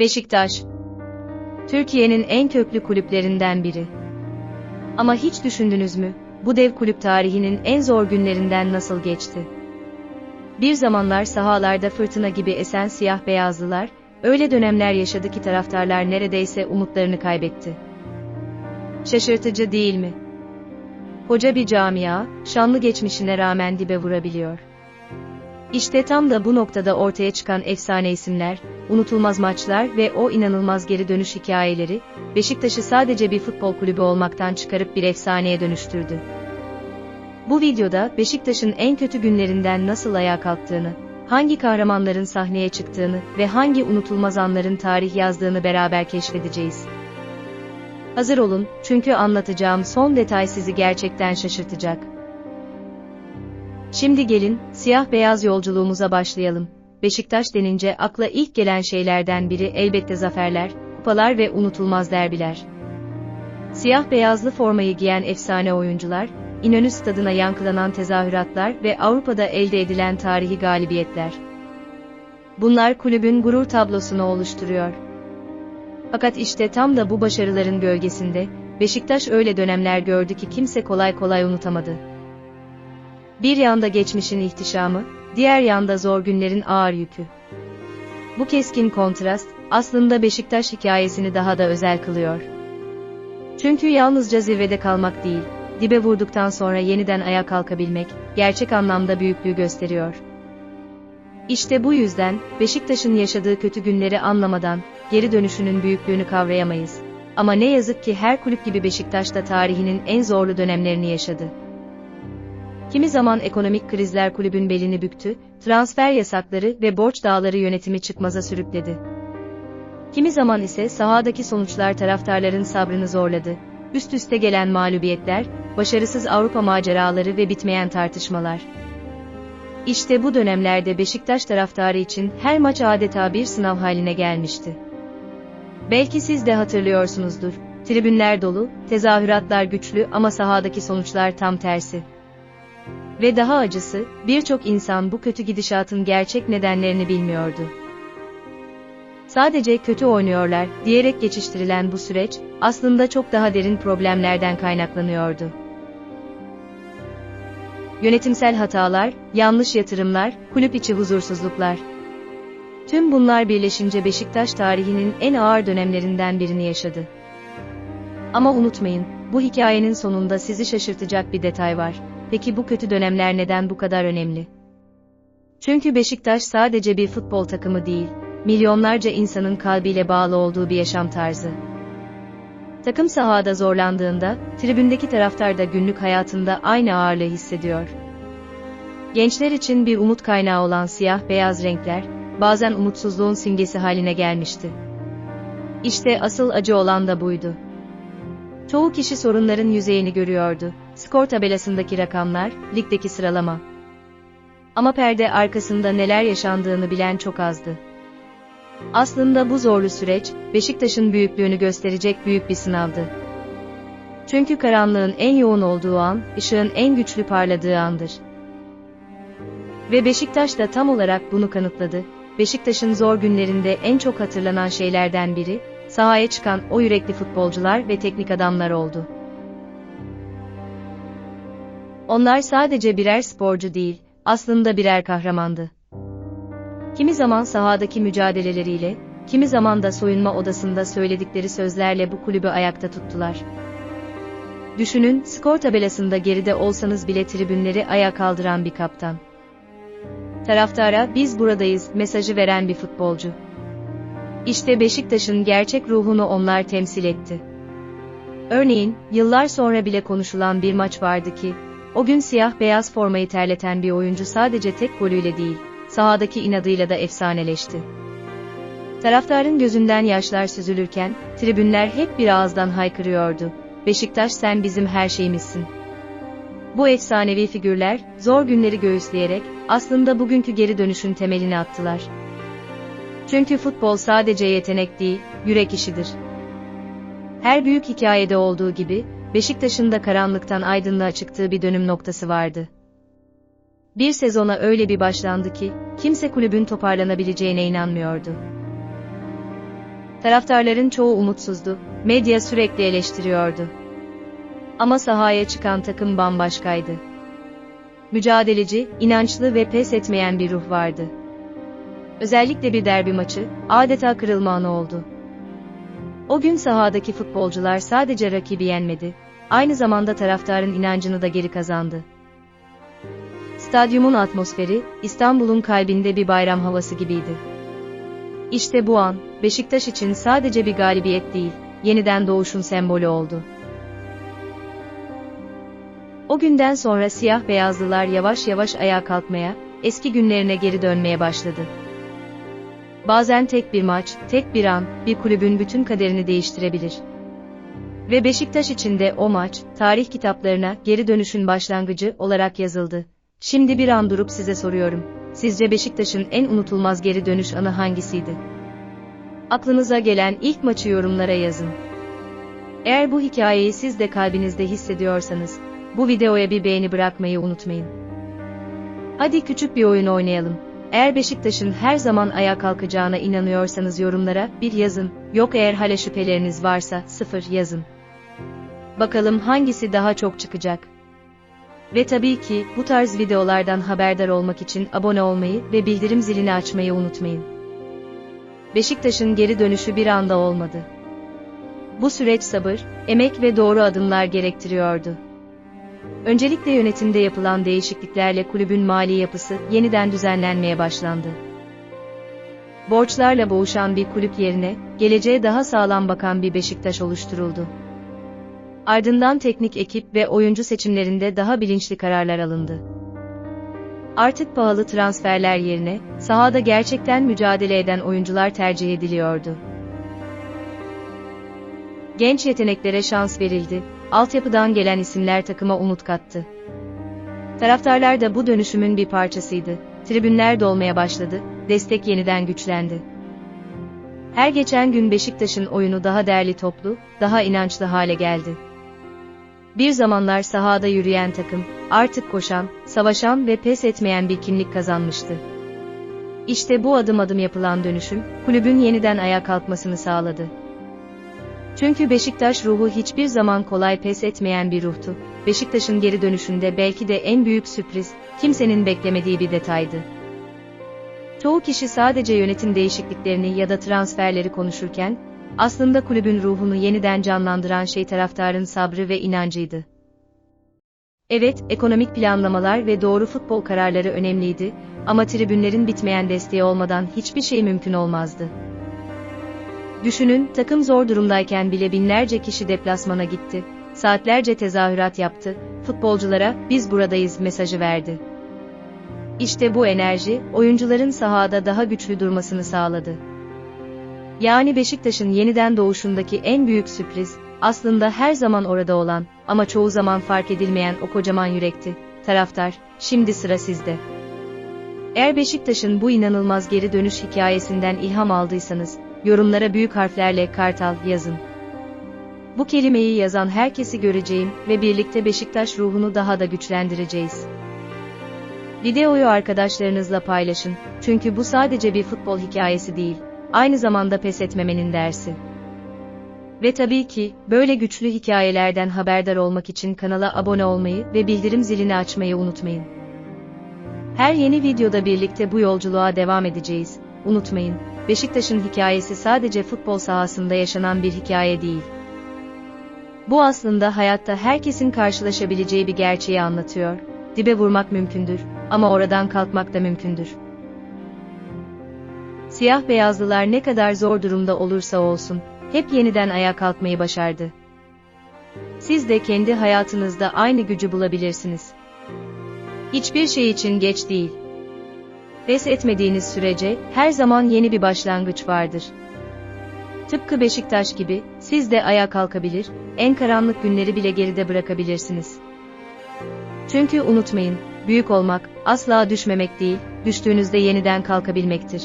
Beşiktaş. Türkiye'nin en köklü kulüplerinden biri. Ama hiç düşündünüz mü, bu dev kulüp tarihinin en zor günlerinden nasıl geçti? Bir zamanlar sahalarda fırtına gibi esen siyah beyazlılar, öyle dönemler yaşadı ki taraftarlar neredeyse umutlarını kaybetti. Şaşırtıcı değil mi? Koca bir camia, şanlı geçmişine rağmen dibe vurabiliyor. İşte tam da bu noktada ortaya çıkan efsane isimler, unutulmaz maçlar ve o inanılmaz geri dönüş hikayeleri, Beşiktaş'ı sadece bir futbol kulübü olmaktan çıkarıp bir efsaneye dönüştürdü. Bu videoda Beşiktaş'ın en kötü günlerinden nasıl ayağa kalktığını, hangi kahramanların sahneye çıktığını ve hangi unutulmaz anların tarih yazdığını beraber keşfedeceğiz. Hazır olun, çünkü anlatacağım son detay sizi gerçekten şaşırtacak. Şimdi gelin, siyah beyaz yolculuğumuza başlayalım. Beşiktaş denince akla ilk gelen şeylerden biri elbette zaferler, kupalar ve unutulmaz derbiler. Siyah beyazlı formayı giyen efsane oyuncular, İnönü stadına yankılanan tezahüratlar ve Avrupa'da elde edilen tarihi galibiyetler. Bunlar kulübün gurur tablosunu oluşturuyor. Fakat işte tam da bu başarıların gölgesinde, Beşiktaş öyle dönemler gördü ki kimse kolay kolay unutamadı. Bir yanda geçmişin ihtişamı, diğer yanda zor günlerin ağır yükü. Bu keskin kontrast, aslında Beşiktaş hikayesini daha da özel kılıyor. Çünkü yalnızca zirvede kalmak değil, dibe vurduktan sonra yeniden ayağa kalkabilmek, gerçek anlamda büyüklüğü gösteriyor. İşte bu yüzden, Beşiktaş'ın yaşadığı kötü günleri anlamadan, geri dönüşünün büyüklüğünü kavrayamayız. Ama ne yazık ki her kulüp gibi Beşiktaş da tarihinin en zorlu dönemlerini yaşadı. Kimi zaman ekonomik krizler kulübün belini büktü, transfer yasakları ve borç dağları yönetimi çıkmaza sürükledi. Kimi zaman ise sahadaki sonuçlar taraftarların sabrını zorladı. Üst üste gelen mağlubiyetler, başarısız Avrupa maceraları ve bitmeyen tartışmalar. İşte bu dönemlerde Beşiktaş taraftarı için her maç adeta bir sınav haline gelmişti. Belki siz de hatırlıyorsunuzdur. Tribünler dolu, tezahüratlar güçlü ama sahadaki sonuçlar tam tersi. Ve daha acısı, birçok insan bu kötü gidişatın gerçek nedenlerini bilmiyordu. Sadece kötü oynuyorlar diyerek geçiştirilen bu süreç, aslında çok daha derin problemlerden kaynaklanıyordu. Yönetimsel hatalar, yanlış yatırımlar, kulüp içi huzursuzluklar. Tüm bunlar birleşince Beşiktaş tarihinin en ağır dönemlerinden birini yaşadı. Ama unutmayın, bu hikayenin sonunda sizi şaşırtacak bir detay var. Peki bu kötü dönemler neden bu kadar önemli? Çünkü Beşiktaş sadece bir futbol takımı değil, milyonlarca insanın kalbiyle bağlı olduğu bir yaşam tarzı. Takım sahada zorlandığında, tribündeki taraftar da günlük hayatında aynı ağırlığı hissediyor. Gençler için bir umut kaynağı olan siyah beyaz renkler, bazen umutsuzluğun simgesi haline gelmişti. İşte asıl acı olan da buydu. Çoğu kişi sorunların yüzeyini görüyordu. Skor tabelasındaki rakamlar, ligdeki sıralama. Ama perde arkasında neler yaşandığını bilen çok azdı. Aslında bu zorlu süreç, Beşiktaş'ın büyüklüğünü gösterecek büyük bir sınavdı. Çünkü karanlığın en yoğun olduğu an, ışığın en güçlü parladığı andır. Ve Beşiktaş da tam olarak bunu kanıtladı. Beşiktaş'ın zor günlerinde en çok hatırlanan şeylerden biri, sahaya çıkan o yürekli futbolcular ve teknik adamlar oldu. Onlar sadece birer sporcu değil, aslında birer kahramandı. Kimi zaman sahadaki mücadeleleriyle, kimi zaman da soyunma odasında söyledikleri sözlerle bu kulübü ayakta tuttular. Düşünün, skor tabelasında geride olsanız bile tribünleri ayağa kaldıran bir kaptan. Taraftara biz buradayız mesajı veren bir futbolcu. İşte Beşiktaş'ın gerçek ruhunu onlar temsil etti. Örneğin, yıllar sonra bile konuşulan bir maç vardı ki, o gün siyah beyaz formayı terleten bir oyuncu sadece tek golüyle değil, sahadaki inadıyla da efsaneleşti. Taraftarın gözünden yaşlar süzülürken, tribünler hep bir ağızdan haykırıyordu. Beşiktaş sen bizim her şeyimizsin. Bu efsanevi figürler, zor günleri göğüsleyerek, aslında bugünkü geri dönüşün temelini attılar. Çünkü futbol sadece yetenek değil, yürek işidir. Her büyük hikayede olduğu gibi, Beşiktaş'ın da karanlıktan aydınlığa çıktığı bir dönüm noktası vardı. Bir sezona öyle bir başlandı ki, kimse kulübün toparlanabileceğine inanmıyordu. Taraftarların çoğu umutsuzdu, medya sürekli eleştiriyordu. Ama sahaya çıkan takım bambaşkaydı. Mücadeleci, inançlı ve pes etmeyen bir ruh vardı. Özellikle bir derbi maçı, adeta kırılma anı oldu. O gün sahadaki futbolcular sadece rakibi yenmedi, aynı zamanda taraftarın inancını da geri kazandı. Stadyumun atmosferi, İstanbul'un kalbinde bir bayram havası gibiydi. İşte bu an, Beşiktaş için sadece bir galibiyet değil, yeniden doğuşun sembolü oldu. O günden sonra siyah beyazlılar yavaş yavaş ayağa kalkmaya, eski günlerine geri dönmeye başladı. Bazen tek bir maç, tek bir an, bir kulübün bütün kaderini değiştirebilir. Ve Beşiktaş için de o maç, tarih kitaplarına geri dönüşün başlangıcı olarak yazıldı. Şimdi bir an durup size soruyorum. Sizce Beşiktaş'ın en unutulmaz geri dönüş anı hangisiydi? Aklınıza gelen ilk maçı yorumlara yazın. Eğer bu hikayeyi siz de kalbinizde hissediyorsanız, bu videoya bir beğeni bırakmayı unutmayın. Hadi küçük bir oyun oynayalım. Eğer Beşiktaş'ın her zaman ayağa kalkacağına inanıyorsanız yorumlara bir yazın, yok eğer hala şüpheleriniz varsa sıfır yazın. Bakalım hangisi daha çok çıkacak. Ve tabii ki bu tarz videolardan haberdar olmak için abone olmayı ve bildirim zilini açmayı unutmayın. Beşiktaş'ın geri dönüşü bir anda olmadı. Bu süreç sabır, emek ve doğru adımlar gerektiriyordu. Öncelikle yönetimde yapılan değişikliklerle kulübün mali yapısı yeniden düzenlenmeye başlandı. Borçlarla boğuşan bir kulüp yerine, geleceğe daha sağlam bakan bir Beşiktaş oluşturuldu. Ardından teknik ekip ve oyuncu seçimlerinde daha bilinçli kararlar alındı. Artık pahalı transferler yerine, sahada gerçekten mücadele eden oyuncular tercih ediliyordu. Genç yeteneklere şans verildi, altyapıdan gelen isimler takıma umut kattı. Taraftarlar da bu dönüşümün bir parçasıydı. Tribünler dolmaya başladı, destek yeniden güçlendi. Her geçen gün Beşiktaş'ın oyunu daha değerli toplu, daha inançlı hale geldi. Bir zamanlar sahada yürüyen takım, artık koşan, savaşan ve pes etmeyen bir kimlik kazanmıştı. İşte bu adım adım yapılan dönüşüm, kulübün yeniden ayağa kalkmasını sağladı. Çünkü Beşiktaş ruhu hiçbir zaman kolay pes etmeyen bir ruhtu. Beşiktaş'ın geri dönüşünde belki de en büyük sürpriz, kimsenin beklemediği bir detaydı. Çoğu kişi sadece yönetim değişikliklerini ya da transferleri konuşurken, aslında kulübün ruhunu yeniden canlandıran şey taraftarın sabrı ve inancıydı. Evet, ekonomik planlamalar ve doğru futbol kararları önemliydi ama tribünlerin bitmeyen desteği olmadan hiçbir şey mümkün olmazdı. Düşünün, takım zor durumdayken bile binlerce kişi deplasmana gitti, saatlerce tezahürat yaptı, futbolculara biz buradayız mesajı verdi. İşte bu enerji, oyuncuların sahada daha güçlü durmasını sağladı. Yani Beşiktaş'ın yeniden doğuşundaki en büyük sürpriz, aslında her zaman orada olan ama çoğu zaman fark edilmeyen o kocaman yürekti. Taraftar, şimdi sıra sizde. Eğer Beşiktaş'ın bu inanılmaz geri dönüş hikayesinden ilham aldıysanız, yorumlara büyük harflerle Kartal yazın. Bu kelimeyi yazan herkesi göreceğim ve birlikte Beşiktaş ruhunu daha da güçlendireceğiz. Videoyu arkadaşlarınızla paylaşın, çünkü bu sadece bir futbol hikayesi değil, aynı zamanda pes etmemenin dersi. Ve tabii ki, böyle güçlü hikayelerden haberdar olmak için kanala abone olmayı ve bildirim zilini açmayı unutmayın. Her yeni videoda birlikte bu yolculuğa devam edeceğiz. Unutmayın, Beşiktaş'ın hikayesi sadece futbol sahasında yaşanan bir hikaye değil. Bu aslında hayatta herkesin karşılaşabileceği bir gerçeği anlatıyor. Dibe vurmak mümkündür ama oradan kalkmak da mümkündür. Siyah beyazlılar ne kadar zor durumda olursa olsun, hep yeniden ayağa kalkmayı başardı. Siz de kendi hayatınızda aynı gücü bulabilirsiniz. Hiçbir şey için geç değil. Pes etmediğiniz sürece her zaman yeni bir başlangıç vardır. Tıpkı Beşiktaş gibi siz de ayağa kalkabilir, en karanlık günleri bile geride bırakabilirsiniz. Çünkü unutmayın, büyük olmak asla düşmemek değil, düştüğünüzde yeniden kalkabilmektir.